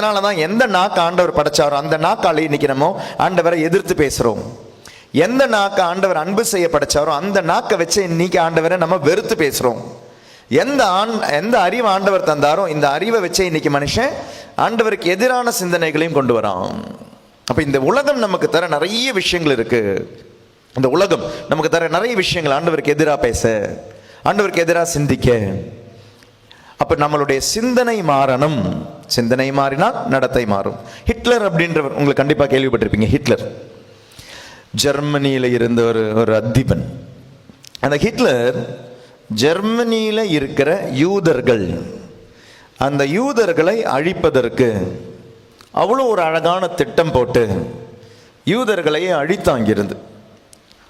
அதனால தான் எந்த நாக்கு ஆண்டவர் படைச்சாரோ அந்த நாக்கால இன்னைக்கு நம்ம ஆண்டவரை எதிர்த்து பேசுகிறோம் எந்த நாக்கு ஆண்டவர் அன்பு செய்ய படைச்சாரோ அந்த நாக்கை வச்சு இன்னைக்கு ஆண்டவரை நம்ம வெறுத்து பேசுகிறோம் எந்த ஆண் எந்த அறிவு ஆண்டவர் தந்தாரோ இந்த அறிவை வச்சே இன்னைக்கு மனுஷன் ஆண்டவருக்கு எதிரான சிந்தனைகளையும் கொண்டு வரான். அப்போ இந்த உலகம் நமக்கு தர நிறைய விஷயங்கள் இருக்கு. இந்த உலகம் நமக்கு தர நிறைய விஷயங்கள் ஆண்டவருக்கு எதிராக பேச ஆண்டவருக்கு எதிராக சிந்திக்க. அப்போ நம்மளுடைய சிந்தனை மாறணும். சிந்தனை மாறினால் நடத்தை மாறும். ஹிட்லர் அப்படின்றவர் உங்களுக்கு கண்டிப்பாக கேள்விப்பட்டிருப்பீங்க ஹிட்லர். ஜெர்மனியில் இருந்த ஒரு ஒரு அதிபன். அந்த ஹிட்லர் ஜெர்மனியில் இருக்கிற யூதர்கள் அந்த யூதர்களை அழிப்பதற்கு அவ்வளோ ஒரு அழகான திட்டம் போட்டு யூதர்களையே அழித்தாங்கிருந்து.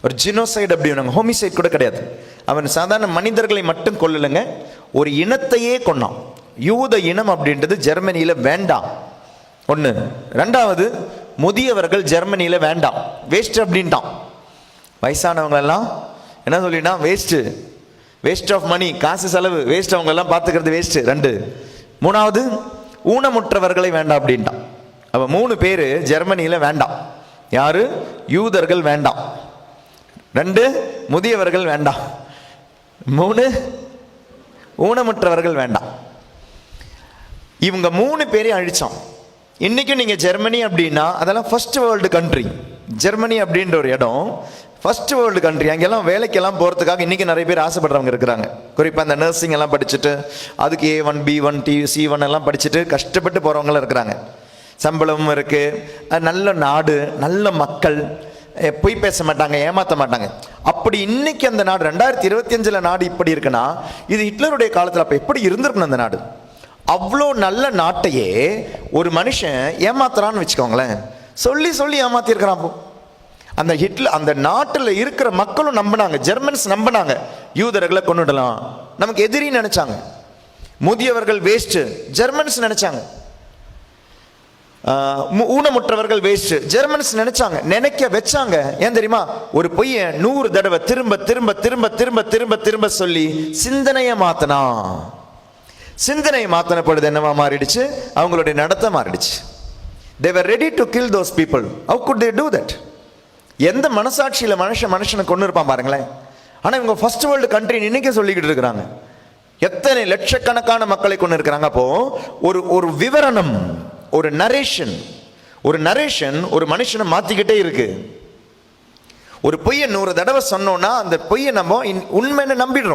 ஒரு ஜினோசைடு அப்படி ஹோமிசைட் கூட கிடையாது. அவன் சாதாரண மனிதர்களை மட்டும் கொல்லலைங்க ஒரு இனத்தையே கொன்னான். யூத இனம் அப்படின்றது ஜெர்மனியில் வேண்டாம். ஒன்று ரெண்டாவது முதியவர்கள் ஜெர்மனியில் வேண்டாம். வேஸ்ட் அப்படின்ட்டான். வயசானவங்களெல்லாம் என்ன சொல்லினா வேஸ்ட்டு வேஸ்ட் ஆஃப் மணி காசு செலவு. வேஸ்ட் அவங்களெல்லாம் பார்த்துக்கிறது வேஸ்ட்டு ரெண்டு. மூணாவது ஊனமுற்றவர்களை வேண்டாம் அப்படின்ட்டான். அப்போ மூணு பேர் ஜெர்மனியில் வேண்டாம். யார்? யூதர்கள் வேண்டாம். ரெண்டு முதியவர்கள் வேண்டாம். மூணு ஊனமுற்றவர்கள் வேண்டாம். இவங்க மூணு பேரையும் அழிச்சோம் இன்றைக்கும் நீங்கள் ஜெர்மனி அப்படின்னா அதெல்லாம் ஃபஸ்ட் வேர்ல்டு கண்ட்ரி ஜெர்மனி அப்படின்ற ஒரு இடம் ஃபஸ்ட் வேர்ல்டு கண்ட்ரி அங்கெல்லாம் வேலைக்கெல்லாம் போகிறதுக்காக இன்றைக்கி நிறைய பேர் ஆசைப்படுறவங்க இருக்கிறாங்க. குறிப்பாக அந்த நர்சிங் எல்லாம் படிச்சுட்டு அதுக்கு A one B one D C one எல்லாம் படிச்சுட்டு கஷ்டப்பட்டு போகிறவங்களாம் இருக்கிறாங்க. சம்பளமும் இருக்குது நல்ல நாடு நல்ல மக்கள். பொய் பேச மாட்டாங்க ஏமாற்ற மாட்டாங்க. அப்படி இன்னைக்கு அந்த நாடு ரெண்டாயிரத்தி இருபத்தி அஞ்சில் நாடு இப்படி இருக்குன்னா இது ஹிட்லருடைய காலத்தில் அப்போ எப்படி இருந்திருக்கணும் அந்த நாடு? அவ்வளோ நல்ல நாட்டையே ஒரு மனுஷன் ஏமாத்துறான்னு வச்சுக்கோங்களேன். சொல்லி சொல்லி ஏமாத்திருக்கிறான் அப்போ அந்த ஹிட்ல அந்த நாட்டில் இருக்கிற மக்களும் நம்பினாங்க ஜெர்மன்ஸ் நம்பினாங்க யூதர்களை கொண்டுடலாம் நமக்கு எதிரின்னு நினைச்சாங்க. முதியவர்கள் வேஸ்ட்டு ஜெர்மன்ஸ் நினைச்சாங்க. ஊனமுற்றவர்கள் வேஸ்ட் ஜெர்மன்ஸ் நினைச்சாங்க. நினைக்க வச்சாங்க. ஏன் தெரியுமா? ஒரு பொய்ய நூறு தடவை திரும்ப திரும்ப திரும்ப திரும்ப திரும்ப திரும்ப சொல்லி சிந்தனையை மாத்தனா சிந்தனையை மாத்தின பொழுது என்னவா மாறிடுச்சு? அவங்களுடைய நடத்தை மாறிடுச்சு. They were ready to kill those people how could they do that எந்த மனசாட்சியில் மனுஷன் மனுஷனை கொண்டு இருப்பான் பாருங்களேன். ஆனால் இவங்க ஃபர்ஸ்ட் வேர்ல்டு கண்ட்ரி இன்றைக்கே சொல்லிக்கிட்டு இருக்கிறாங்க. எத்தனை லட்சக்கணக்கான மக்களை கொண்டு இருக்கிறாங்க அப்போ ஒரு ஒரு விவரணம் ஒரு நரேஷன் ஒரு நரேஷன் ஒரு மனுஷனை மாற்றிக்கிட்டே இருக்கு. ஒரு பொய்யை நூறு தடவை சொன்னோன்னா அந்த பொய்யை நம்ம உண்மைன்னு நம்பிடுறோம்.